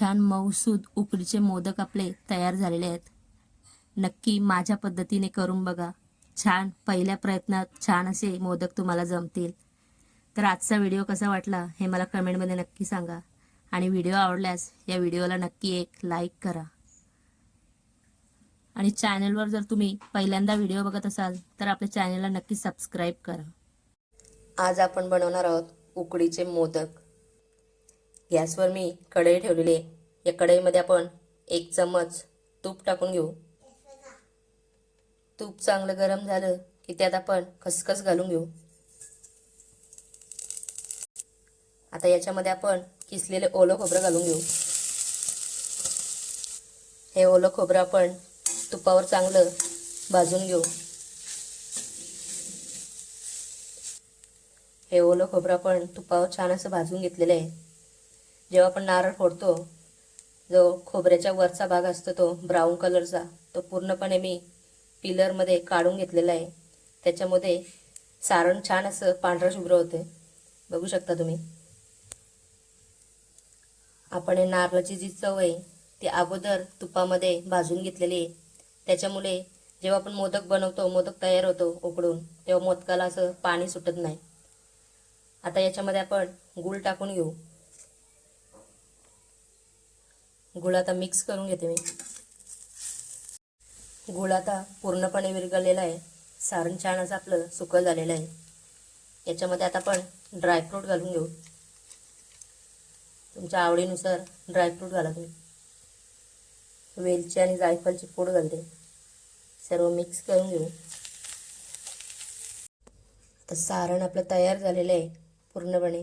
छान मऊसूद उकडीचे मोदक आपले तयार झालेले आहेत. नक्की माझ्या पद्धतीने करून बघा. छान पहिल्या प्रयत्नात छान असे मोदक तुम्हाला जमतील. तर आजचा व्हिडिओ कसा वाटला हे मला कमेंटमध्ये नक्की सांगा. आणि व्हिडिओ आवडल्यास या व्हिडिओला नक्की एक लाईक करा. आणि चॅनलवर जर तुम्ही पहिल्यांदा व्हिडिओ बघत असाल तर आपल्या चॅनलला नक्की सबस्क्राईब करा. आज आपण बनवणार आहोत उकडीचे मोदक. गॅसवर मी कढई ठेवलेली आहे. या कढईमध्ये आपण एक चम्मच तूप टाकून घेऊ. तूप चांगलं गरम झालं की त्यात आपण खसखस घालून घेऊ. आता याच्यामध्ये आपण किसलेले ओलं खोबरं घालून घेऊ. हे ओलं खोबरं आपण तुपावर चांगलं भाजून घेऊ. हे ओलं खोबरं आपण तुपावर छान असं भाजून घेतलेलं आहे. जेव्हा आपण नारळ फोडतो जो खोबऱ्याच्या वरचा भाग असतो तो ब्राऊन कलरचा तो पूर्णपणे मी पिलरमध्ये काढून घेतलेला आहे. त्याच्यामध्ये सारण छान असं पांढरं शुभ्र होते. बघू शकता तुम्ही. आपण हे नारळाची जी चव आहे ती अगोदर तुपामध्ये भाजून घेतलेली आहे. त्याच्यामुळे जेव्हा आपण मोदक बनवतो मोदक तयार होतो उकडून तेव्हा मोदकाला असं पाणी सुटत नाही. आता याच्यामध्ये आपण गुळ टाकून घेऊ. गुळ आता मिक्स करून घेते मी. गुळ आता पूर्णपणे विरघळलेला आहे. सारण छान असं आपलं सुकं झालेलं आहे. याच्यामध्ये आता आपण ड्रायफ्रूट घालून घेऊ. तुमच्या आवडीनुसार ड्रायफ्रूट घाला तुम्ही. वेलची आणि जायफळची पूड घालते. सर्व मिक्स करून घेऊ. आता सारण आपलं तयार झालेलं आहे पूर्णपणे.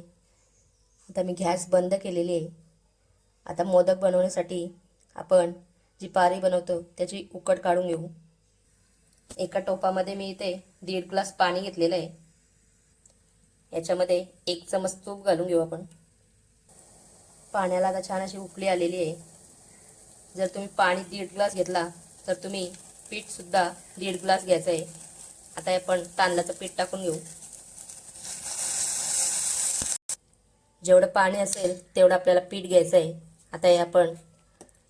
आता मी गॅस बंद केलेली आहे. आता मोदक बनवण्यासाठी आपण जी पारी बनवतो त्याची उकड काढून घेऊ. एका टोपामध्ये मी इथे दीड ग्लास पाणी घेतलेलं आहे. याच्यामध्ये एक चमच तूप घालून घेऊ आपण. पाण्याला आता छान अशी उकळी आलेली आहे. जर तुम्ही पाणी दीड ग्लास घेतला तर तुम्ही पीठसुद्धा दीड ग्लास घ्यायचं आहे. आता आपण तांदळाचं पीठ टाकून घेऊ. जेवढं पाणी असेल तेवढं आपल्याला पीठ घ्यायचं आहे. आता हे आपण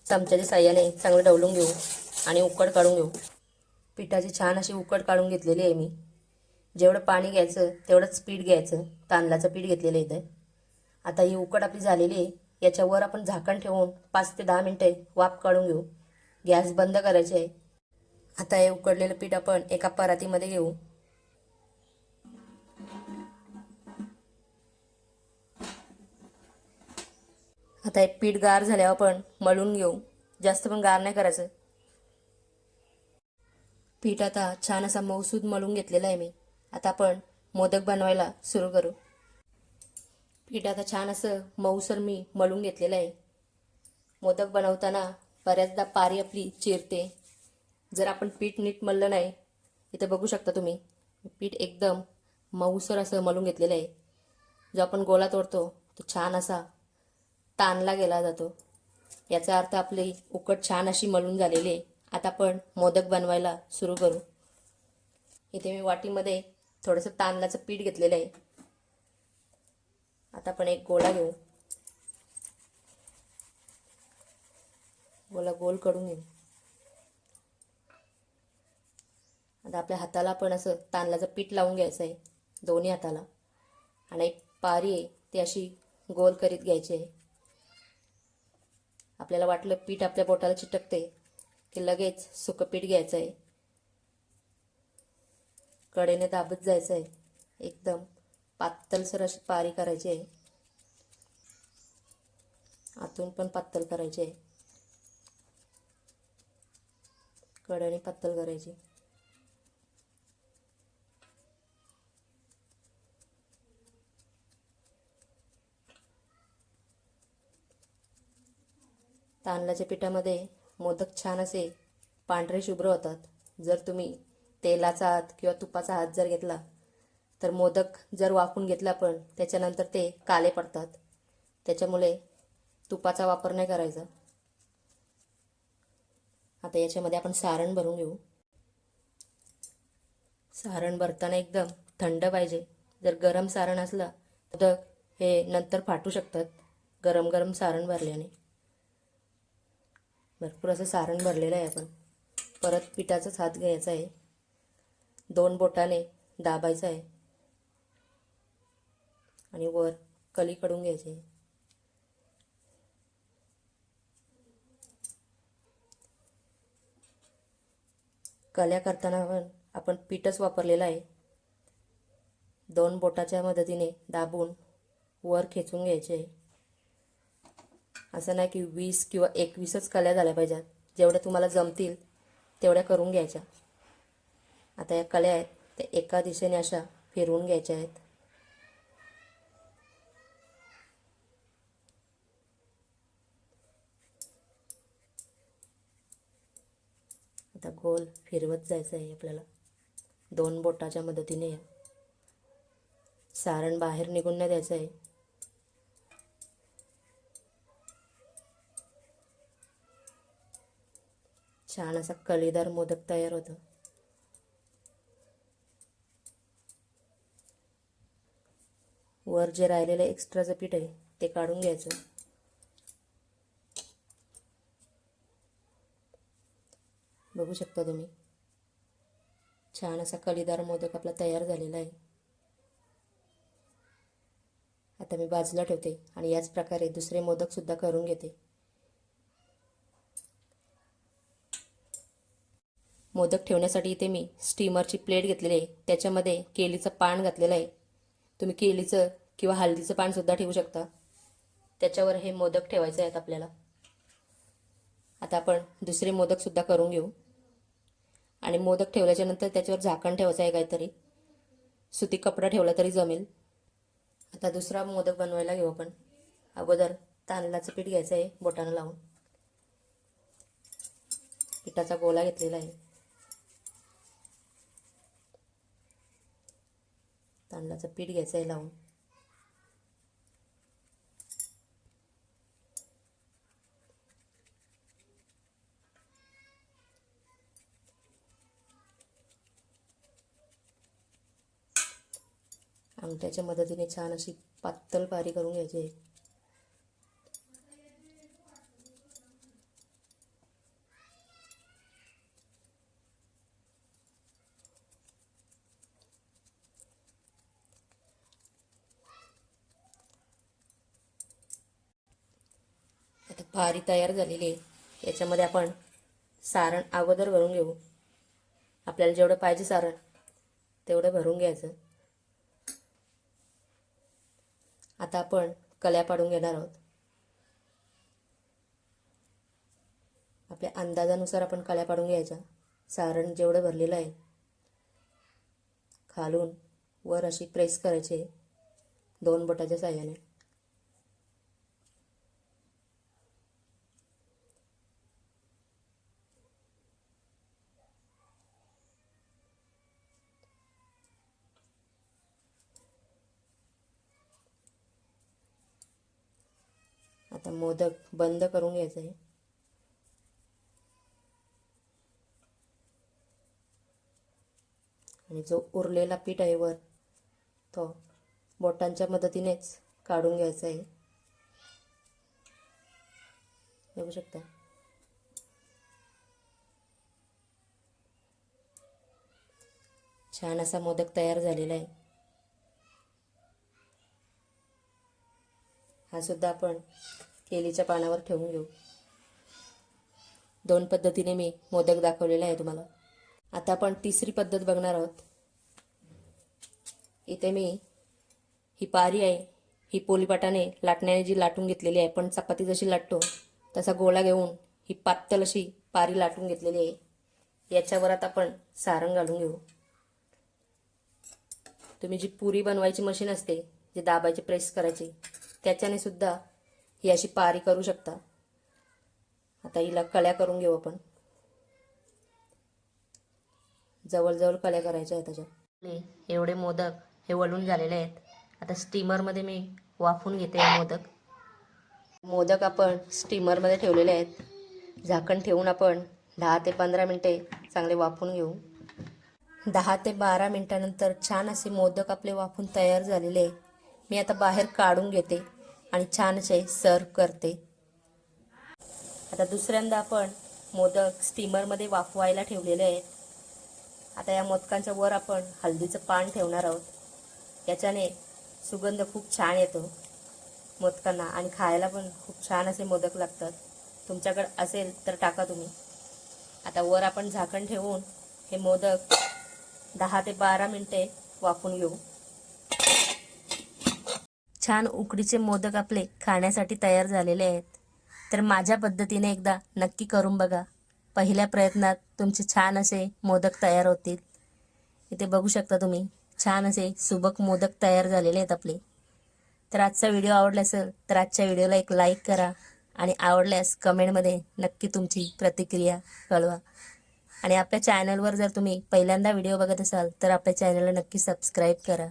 चमच्याच्या साह्याने चांगलं ढवलून घेऊ आणि उकड काढून घेऊ. पिठाची छान अशी उकड काढून घेतलेली आहे मी. जेवढं पाणी घ्यायचं तेवढंच पीठ घ्यायचं. तांदळाचं पीठ घेतलेलं इथं. आता ही उकड आपली झालेली आहे. याच्यावर आपण झाकण ठेवून पाच ते दहा मिनटे वाफ काढून घेऊ. गॅस बंद करायचे आहे. आता हे उकडलेलं पीठ आपण एका परातीमध्ये घेऊ. आता हे पीठ गार झाल्यावर आपण मळून घेऊ. जास्त पण गार नाही करायचं. पीठ आता छान असा मऊसूद मळून घेतलेला आहे मी. आता आपण मोदक बनवायला सुरू करू. पीठ आता छान असं मऊसर मी मळून घेतलेलं आहे. मोदक बनवताना बऱ्याचदा पारी आपली चिरते. जर आपण पीठ नीट मळलं नाही इथं बघू शकता तुम्ही पीठ एकदम मऊसर असं मळून घेतलेलं आहे. जो आपण गोला तोडतो तो छान असा ताणला गेला जातो. याचा अर्थ आपली उकट छान अशी मळून झालेली. आहे आता आपण मोदक बनवायला सुरू करू. इथे मी वाटीमध्ये थोडंसं तांदळाचं पीठ घेतलेलं आहे. आता आपण एक गोळा घेऊ. गोला गोल करून घेऊ. आता आपल्या हाताला पण असं तांदळाचं पीठ लावून घ्यायचं आहे. दोन्ही हाताला. आणि एक पारी आहे ती अशी गोल करीत घ्यायची आहे. आपल्याला वाटलं पीठ आपल्या बोटाला चिटकते की लगेच सुकं पीठ घ्यायचं आहे कडेने दाबत जायचं आहे एकदम पातळसर अशी पारी करायची आहे. आतून पण पातळ करायची आहे. कडेने पातळ करायची. तांदळाच्या पिठामध्ये मोदक छान असे पांढरे शुभ्र होतात. जर तुम्ही तेलाचा हात किंवा तुपाचा हात जर घेतला तर मोदक जर वाफून घेतला पण त्याच्यानंतर ते काले पडतात. त्याच्यामुळे तुपाचा वापर नाही करायचा. आता याच्यामध्ये आपण सारण भरून घेऊ. सारण भरताना एकदम थंड पाहिजे. जर गरम सारण असलं तर हे नंतर फाटू शकतात. गरम गरम सारण भरल्याने. भरपूर असं सारण भरलेलं आहे आपण. परत पिठाचाच हात घ्यायचा आहे. दोन बोटाने दाबायचं आहे. आणि वर कली कडून घ्यायचे कल्या करताना पण आपण पीठच वापरलेलं आहे. दोन बोटाच्या मदतीने दाबून वर खेचून घ्यायचे आहे. असं नाही की वीस किंवा एकवीसच कल्या झाल्या पाहिजेत. जेवढ्या तुम्हाला जमतील तेवढ्या करून घ्यायच्या. आता या कल्या आहेत त्या एका दिशेने अशा फिरवून घ्यायच्या आहेत. आता गोल फिरवत जायचं आहे आपल्याला. दोन बोटाच्या मदतीने सारण बाहेर निघून नाही द्यायचं आहे. छान असा कळीदार मोदक तयार होतो. वर जे राहिलेलं एक्स्ट्राचं पीठ आहे ते काढून घ्यायचं. बघू शकता तुम्ही. छान असा कळीदार मोदक आपला तयार झालेला आहे. आता मी बाजूला ठेवते आणि याच प्रकारे दुसरे मोदक सुद्धा करून घेते. मोदक ठेवण्यासाठी इथे मी स्टीमरची प्लेट घेतलेली आहे. त्याच्यामध्ये केलीचं पान घातलेलं आहे. तुम्ही केलीचं किंवा हळदीचं पानसुद्धा ठेवू शकता. त्याच्यावर हे मोदक ठेवायचे आहेत आपल्याला. आता आपण दुसरे मोदकसुद्धा करून घेऊ. आणि मोदक ठेवल्याच्यानंतर त्याच्यावर झाकण ठेवायचं आहे काहीतरी. सुती कपडा ठेवला तरी जमेल. आता दुसरा मोदक बनवायला घेऊ आपण. अगोदर तांदळाचं पीठ घ्यायचं आहे बोटानं लावून. पिठाचा गोला घेतलेला आहे. तांदळाचं पीठ घ्यायचं आहे लावून. अंगठ्याच्या मदतीने छान अशी पातळ पारी करून घ्यायची. आहे भारी तयार झालेली आहे. याच्यामध्ये आपण सारण अगोदर भरून घेऊ. आपल्याला जेवढं पाहिजे सारण तेवढं भरून घ्यायचं. आता आपण कल्या पाडून घेणार आहोत. आपल्या अंदाजानुसार आपण कल्या पाडून घ्यायच्या. सारण जेवढं भरलेलं आहे खालून वर अशी प्रेस करायची दोन बोटाच्या साह्याने. मोदक बंद करून घ्यायचं आहे. आणि जो उरलेला पीठ आहे वर तो बोटांच्या मदतीनेच काढून घ्यायचा आहे. बघू शकता. छान असा मोदक तयार झालेला आहे. हा सुद्धा आपण केलीच्या पानावर ठेवून घेऊ. दोन पद्धतीने मी मोदक दाखवलेला आहे तुम्हाला. आता आपण तिसरी पद्धत बघणार आहोत. इथे मी ही पारी आहे. ही पोलीपाटाने लाटण्याने जी लाटून घेतलेली आहे पण चपाती जशी लाटतो तसा गोळा घेऊन ही पातळ अशी पारी लाटून घेतलेली आहे. याच्यावर आता आपण सारंग घालून घेऊ. तुम्ही जी पुरी बनवायची मशीन असते जे दाबायची प्रेस करायची त्याच्याने सुद्धा ही अशी पारी करू शकता. आता हिला कळ्या करून घेऊ आपण. जवळजवळ कळ्या करायच्या आहेत त्याच्या एवढे मोदक हे वळून झालेले आहेत. आता स्टीमरमध्ये मी वाफून घेते हे मोदक. मोदक आपण स्टीमरमध्ये ठेवलेले आहेत. झाकण ठेवून आपण दहा ते पंधरा मिनटे चांगले वाफून घेऊ. दहा ते बारा मिनटानंतर छान असे मोदक आपले वाफून तयार झालेले आहे मी आता बाहेर काढून घेते. आणि छान असे सर्व करते. आता दुसऱ्यांदा आपण मोदक स्टीमरमध्ये वाफवायला ठेवलेले आहेत. आता या मोदकांच्या वर आपण हळदीचं पान ठेवणार आहोत. याच्याने सुगंध खूप छान येतो मोदकांना आणि खायला पण खूप छान असे मोदक लागतात. तुमच्याकडे असेल तर टाका तुम्ही. आता वर आपण झाकण ठेवून हे मोदक दहा ते बारा मिनटे वाफून घेऊ. छान उकडीचे मोदक आपले खाण्यासाठी तयार झालेले आहेत. तर माझ्या पद्धतीने एकदा नक्की करून बघा. पहिल्या प्रयत्नात तुमचे छान असे मोदक तयार होतील. इथे बघू शकता तुम्ही छान असे सुबक मोदक तयार झालेले आहेत आपले. तर आजचा व्हिडिओ आवडला असेल तर आजच्या व्हिडिओला एक लाईक करा आणि आवडल्यास कमेंटमध्ये नक्की तुमची प्रतिक्रिया कळवा. आणि आपल्या चॅनलवर जर तुम्ही पहिल्यांदा व्हिडिओ बघत असाल तर आपल्या चॅनलला नक्की सबस्क्राईब करा.